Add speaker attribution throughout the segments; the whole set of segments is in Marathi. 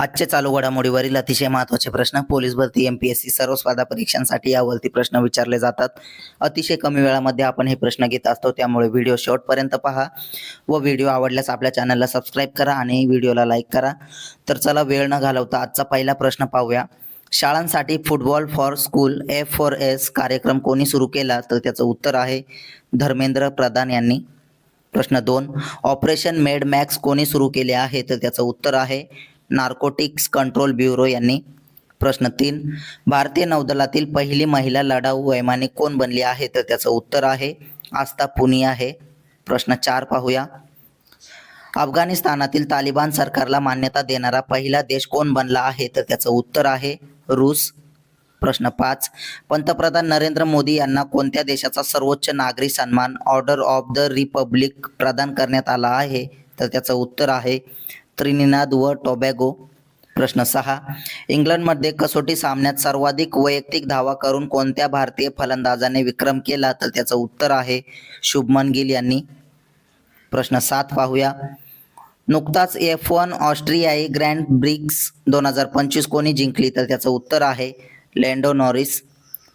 Speaker 1: आजचे चालू घडामोडीवरील अतिशय महत्त्वाचे प्रश्न पोलीस भरती एम पी एस सी सर्व स्पर्धा परीक्षांसाठी यावरती प्रश्न विचारले जातात. अतिशय कमी वेळामध्ये आपण हे प्रश्न घेत असतो त्यामुळे व्हिडिओ शेवटपर्यंत पहा व व्हिडिओ आवडल्यास आपल्या चॅनलला सबस्क्राईब करा आणि व्हिडिओला लाईक करा. तर चला वेळ न घालवता आजचा पहिला प्रश्न पाहूया. शाळांसाठी football for school F for S कार्यक्रम कोणी सुरू केला? तर त्याचं उत्तर आहे धर्मेंद्र प्रधान यांनी. प्रश्न दोन ऑपरेशन मेड मॅक्स कोणी सुरू केले आहे? तर त्याचं उत्तर आहे नार्कोटिक्स कंट्रोल ब्युरो यांनी प्रश्न तीन भारतीय नौदलातील पहिली महिला लढाऊ वैमानिक कोण बनली आहे? तर त्याचं उत्तर आहे आस्था पुनी आहे. प्रश्न चार पाहूया. अफगाणिस्तानातील तालिबान सरकारला मान्यता देणारा पहिला देश कोण बनला आहे? तर त्याचं उत्तर आहे रूस. प्रश्न पाच पंतप्रधान नरेंद्र मोदी यांना कोणत्या देशाचा सर्वोच्च नागरी सन्मान ऑर्डर ऑफ द रिपब्लिक प्रदान करण्यात आला आहे? तर त्याचं उत्तर आहे त्रिनिनाद व टोबॅगो. प्रश्न सहा. इंग्लंडमध्ये कसोटी सामन्यात सर्वाधिक वैयक्तिक धावा करून कोणत्या भारतीय फलंदाजाने विक्रम केला? तर त्याचं उत्तर आहे शुभमन गिल यांनी. प्रश्न सात पाहूया. नुकताच एफ वन ऑस्ट्रियाई ग्रँड ब्रिक्स दोन हजार पंचवीस कोणी जिंकली? तर त्याचं उत्तर आहे लेंडो नॉरिस.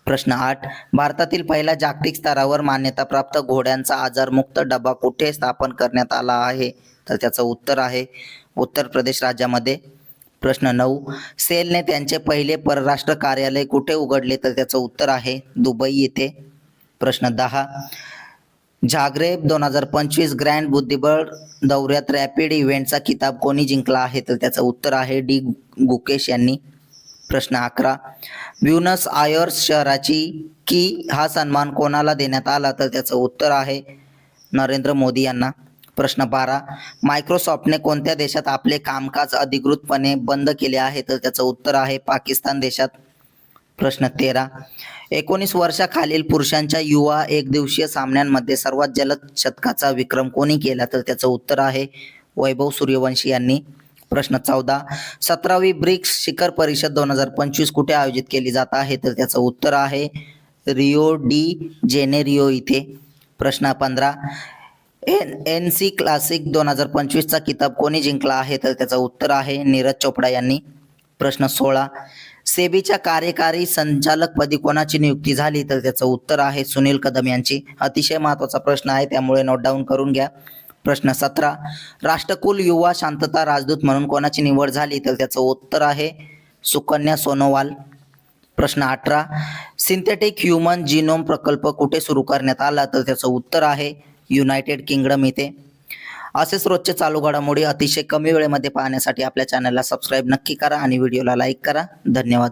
Speaker 1: प्रश्न आठ. भारतातील पहिला जागतिक स्तरावर मान्यताप्राप्त घोड्यांचा आजारमुक्त डबा कुठे स्थापन करण्यात आला आहे? तर त्याचं उत्तर आहे उत्तर प्रदेश राज्यामध्ये. प्रश्न नऊ. सेलने त्यांचे पहिले परराष्ट्र कार्यालय कुठे उघडले तर त्याचं उत्तर आहे दुबई येथे. प्रश्न दहा. झाग्रेब दोन हजार पंचवीस ग्रँड बुद्धिबळ दौऱ्यात रॅपिड इव्हेंटचा किताब कोणी जिंकला आहे तर त्याचं उत्तर आहे डी गुकेश यांनी. प्रश्न अकरा. ब्युनस आयर्स शहराची की हा सन्मान कोणाला देण्यात आला तर त्याचं उत्तर आहे नरेंद्र मोदी यांना. प्रश्न बारा मायक्रोसॉफ्टने कोणत्या देशात आपले कामकाज अधिकृतपणे बंद केले आहे? तर त्याचं उत्तर आहे पाकिस्तान देशात. प्रश्न तेरा. एकोणीस वर्षाखालील पुरुषांच्या युवा एकदिवसीय सामन्यांमध्ये सर्वात जलद शतकाचा विक्रम कोणी केला? तर त्याचं उत्तर आहे वैभव सूर्यवंशी यांनी. प्रश्न चौदा. सतरावी ब्रिक्स शिखर परिषद दोन हजार पंचवीस कुठे आयोजित केली जात आहे? तर त्याचं उत्तर आहे रिओ डी जेनेरिओ इथे. प्रश्न पंधरा. एन एन सी क्लासिक दोन हजार पंचवीसचा किताब कोणी जिंकला आहे? तर त्याचं उत्तर आहे नीरज चोपडा यांनी. प्रश्न सोळा. सेबीच्या कार्यकारी संचालकपदी कोणाची नियुक्ती झाली? तर त्याचं उत्तर आहे सुनील कदम यांची. अतिशय महत्त्वाचा प्रश्न आहे त्यामुळे नोट डाऊन करून घ्या. प्रश्न सतरा. राष्ट्रकुल युवा शांतता राजदूत म्हणून कोणाची निवड झाली? तर त्याचं उत्तर आहे सुकन्या सोनोवाल. प्रश्न अठरा. सिंथेटिक ह्युमन जिनोम प्रकल्प कुठे सुरू करण्यात आला? तर त्याचं उत्तर आहे युनायटेड किंगडम इथे. असेच रोजचे चालू घडामोडी अतिशय कमी वेळेमध्ये पाहण्यासाठी आपल्या चॅनलला सबस्क्राईब नक्की करा आणि व्हिडिओला लाईक करा. धन्यवाद.